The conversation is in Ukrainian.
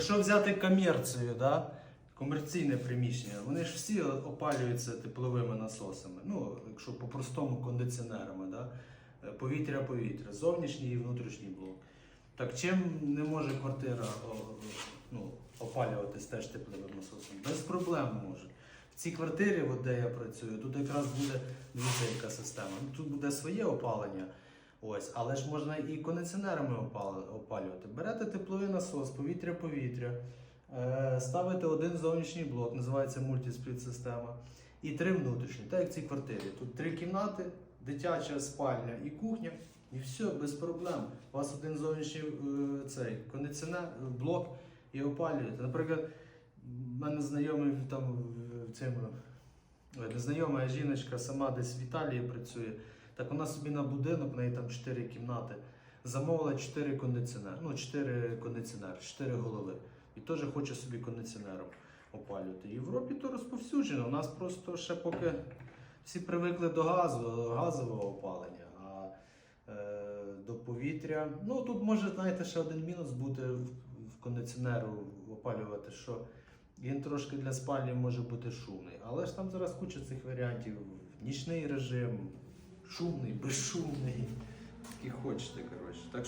якщо взяти комерцію, да, комерційне приміщення, вони ж всі опалюються тепловими насосами. Ну, якщо по-простому кондиціонерами, да? Повітря-повітря, зовнішній і внутрішній блок. Так чим не може квартира ну, опалюватись теж тепловим насосом? Без проблем може. В цій квартирі, от де я працюю, тут якраз буде дивіться, система. Ну, Тут буде своє опалення. Ось, але ж можна і кондиціонерами опалювати. Берете тепловий насос, повітря-повітря, е, ставите один зовнішній блок, називається мультиспліт система, і три внутрішні, так як в цій квартирі. Тут три кімнати, дитяча спальня і кухня, і все, без проблем. У вас один зовнішній е, цей кондиціонер, е, блок і опалюєте. Наприклад, в мене знайомий там в цьому. Незнайома жіночка сама десь в Італії працює. Так вона собі на будинок, в неї там 4 кімнати, замовила 4 кондиціонери. Ну, 4 кондиціонери, 4 голови. І теж хоче собі кондиціонером опалювати. В Європі то розповсюджено. У нас просто ще поки всі привикли до газу, газового опалення. А е, до повітря. Ну тут може, знаєте, ще один мінус бути в, в кондиціонеру опалювати, що він трошки для спальні може бути шумний. Але ж там зараз куча цих варіантів. Нічний режим, шумний, безшумний. Який хочете, коротше. Так